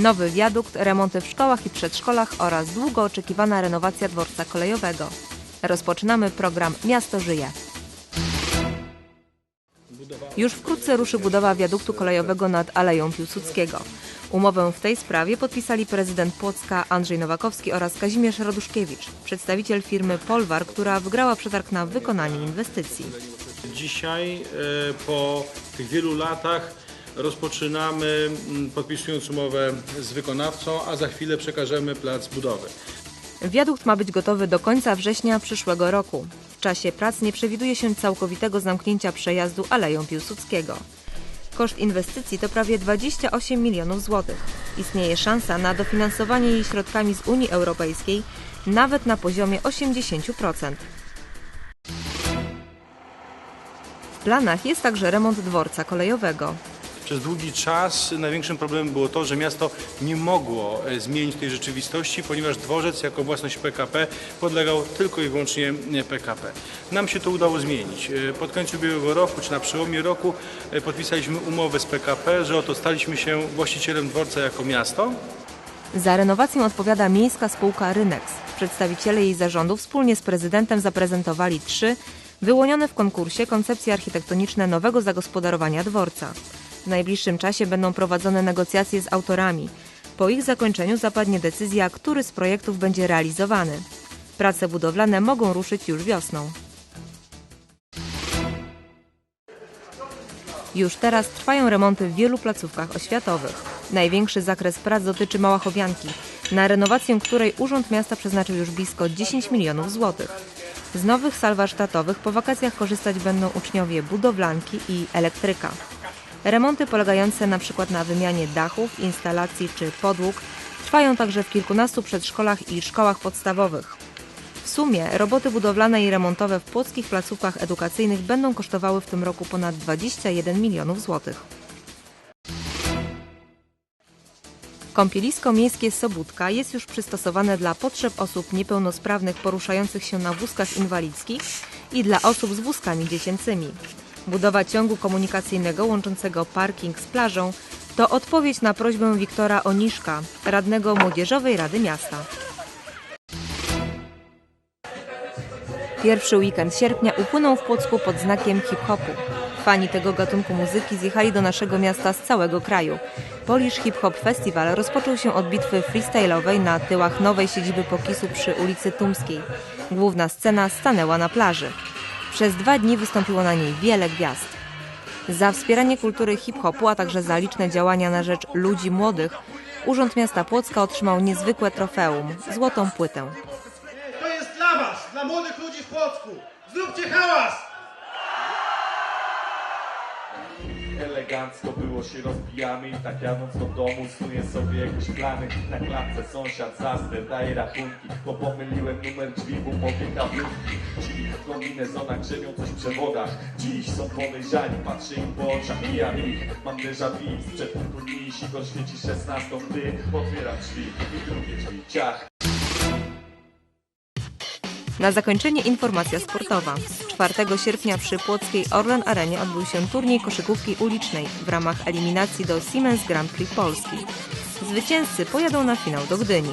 Nowy wiadukt, remonty w szkołach i przedszkolach oraz długo oczekiwana renowacja dworca kolejowego. Rozpoczynamy program Miasto Żyje. Już wkrótce ruszy budowa wiaduktu kolejowego nad Aleją Piłsudskiego. Umowę w tej sprawie podpisali prezydent Płocka Andrzej Nowakowski oraz Kazimierz Raduszkiewicz, przedstawiciel firmy Polwar, która wygrała przetarg na wykonanie inwestycji. Dzisiaj, e, po tych wielu latach, rozpoczynamy mm, podpisując umowę z wykonawcą, a za chwilę przekażemy plac budowy. Wiadukt ma być gotowy do końca września przyszłego roku. W czasie prac nie przewiduje się całkowitego zamknięcia przejazdu Aleją Piłsudskiego. Koszt inwestycji to prawie 28 milionów złotych. Istnieje szansa na dofinansowanie jej środkami z Unii Europejskiej nawet na poziomie 80%. W planach jest także remont dworca kolejowego. Przez długi czas największym problemem było to, że miasto nie mogło e, zmienić tej rzeczywistości, ponieważ dworzec jako własność PKP podlegał tylko i wyłącznie e, PKP. Nam się to udało zmienić. E, Pod koniec ubiegłego roku, czy na przełomie roku e, podpisaliśmy umowę z PKP, że oto staliśmy się właścicielem dworca jako miasto. Za renowację odpowiada miejska spółka Rynex. Przedstawiciele jej zarządu wspólnie z prezydentem zaprezentowali trzy wyłonione w konkursie koncepcje architektoniczne nowego zagospodarowania dworca. W najbliższym czasie będą prowadzone negocjacje z autorami. Po ich zakończeniu zapadnie decyzja, który z projektów będzie realizowany. Prace budowlane mogą ruszyć już wiosną. Już teraz trwają remonty w wielu placówkach oświatowych. Największy zakres prac dotyczy Małachowianki, na renowację której Urząd Miasta przeznaczył już blisko 10 milionów złotych. Z nowych sal warsztatowych po wakacjach korzystać będą uczniowie budowlanki i elektryka. Remonty polegające np. na wymianie dachów, instalacji czy podłóg trwają także w kilkunastu przedszkolach i szkołach podstawowych. W sumie roboty budowlane i remontowe w płockich placówkach edukacyjnych będą kosztowały w tym roku ponad 21 milionów złotych. Kąpielisko miejskie Sobótka jest już przystosowane dla potrzeb osób niepełnosprawnych poruszających się na wózkach inwalidzkich i dla osób z wózkami dziecięcymi. Budowa ciągu komunikacyjnego łączącego parking z plażą to odpowiedź na prośbę Wiktora Oniszka, radnego Młodzieżowej Rady Miasta. Pierwszy weekend sierpnia upłynął w Płocku pod znakiem hip-hopu. Fani tego gatunku muzyki zjechali do naszego miasta z całego kraju. Polish Hip Hop Festival rozpoczął się od bitwy freestyle'owej na tyłach nowej siedziby Pokisu przy ulicy Tumskiej. Główna scena stanęła na plaży. Przez dwa dni wystąpiło na niej wiele gwiazd. Za wspieranie kultury hip-hopu, a także za liczne działania na rzecz ludzi młodych, Urząd Miasta Płocka otrzymał niezwykłe trofeum – złotą płytę. To jest dla was, dla młodych ludzi w Płocku. Zróbcie hałas! Elegancko było się rozbijamy i tak jadąc do domu snuję sobie jakieś plany Na klatce sąsiad zaster daje rachunki Bo pomyliłem numer drzwi, bo powie kablówki Ci w grzebią coś w przewodach Dziś są podejrzani, im po oczach Mijam ich, mam déjà vu dni sikor świeci szesnastą Gdy otwieram drzwi i drugie drzwi Ciach Na zakończenie informacja sportowa. 4 sierpnia przy Płockiej Orlen Arenie odbył się turniej koszykówki ulicznej w ramach eliminacji do Siemens Grand Prix Polski. Zwycięzcy pojadą na finał do Gdyni.